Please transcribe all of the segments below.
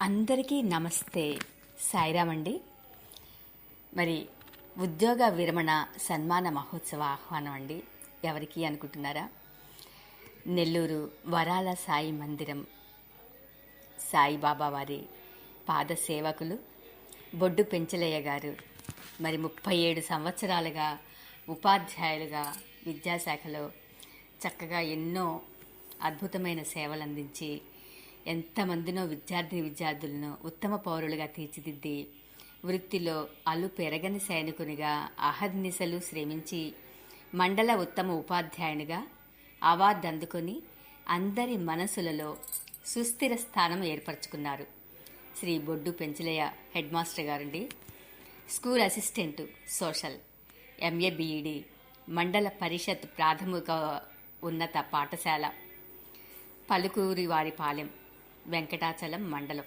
అందరికీ నమస్తే. సాయిరామ్ అండి మరి ఉద్యోగ విరమణ సన్మాన మహోత్సవ ఆహ్వానం అండి ఎవరికి అనుకుంటున్నారా? నెల్లూరు వరాల సాయి మందిరం సాయిబాబా వారి పాద సేవకులు బొడ్డు పెంచలయ్య గారు మరి ముప్పై ఏడు సంవత్సరాలుగా ఉపాధ్యాయులుగా విద్యాశాఖలో చక్కగా ఎన్నో అద్భుతమైన సేవలు అందించి ఎంతమందినో విద్యార్థి విద్యార్థులను ఉత్తమ పౌరులుగా తీర్చిదిద్ది వృత్తిలో అలు పెరగని సైనికునిగా అహర్నిశలు శ్రమించి మండల ఉత్తమ ఉపాధ్యాయునిగా అవార్డు అందుకొని అందరి మనసులలో సుస్థిర స్థానం ఏర్పరచుకున్నారు. శ్రీ బొడ్డు పెంచలయ్య హెడ్ మాస్టర్ గారండి. School assistant social MA BEd mandal parishad ప్రాథమిక ఉన్నత పాఠశాల పలుకూరి వారి పాలెం. వెంకటాచలం మండలం.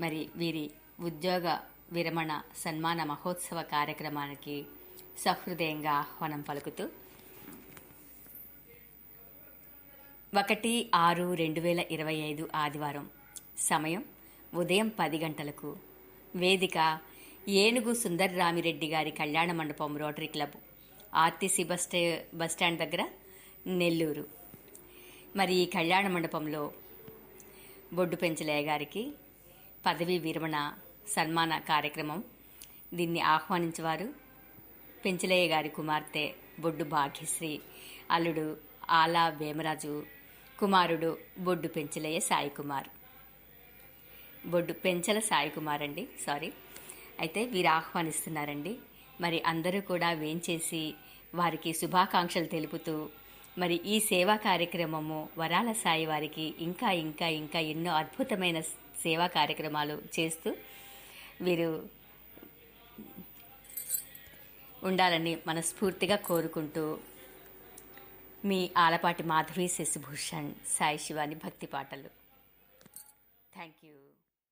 మరి వీరి ఉద్యోగ విరమణ సన్మాన మహోత్సవ కార్యక్రమానికి సహృదయంగా ఆహ్వానం పలుకుతూ ఒకటి ఆరు రెండు వేల ఇరవై ఐదు ఆదివారం సమయం ఉదయం పది గంటలకు వేదిక ఏనుగు సుందర్ రామిరెడ్డి గారి కళ్యాణ మండపం rotary club RTC bus stay bus stand దగ్గర నెల్లూరు. మరి ఈ కళ్యాణ మండపంలో బొడ్డు పెంచలయ్య గారికి పదవీ విరమణ సన్మాన కార్యక్రమం. దీన్ని ఆహ్వానించేవారు పెంచలయ్య గారి కుమార్తె బొడ్డు భాగ్యశ్రీ అల్లుడు ఆలా వేమరాజు కుమారుడు బొడ్డు పెంచలయ్య సాయి కుమార్ బొడ్డు పెంచల సాయి కుమార్ అండి సారీ. అయితే వీరు ఆహ్వానిస్తున్నారండి. మరి అందరూ కూడా వేంచేసి వారికి శుభాకాంక్షలు తెలుపుతూ మరి ఈ సేవా కార్యక్రమము వరాల సాయి వారికి ఇంకా ఇంకా ఇంకా ఎన్నో అద్భుతమైన సేవా కార్యక్రమాలు చేస్తూ వీరు ఉండాలని మనస్ఫూర్తిగా కోరుకుంటూ మీ ఆలపాటి మాధవి శశిభూషణ్ సాయి శివాని భక్తి పాటలు. Thank you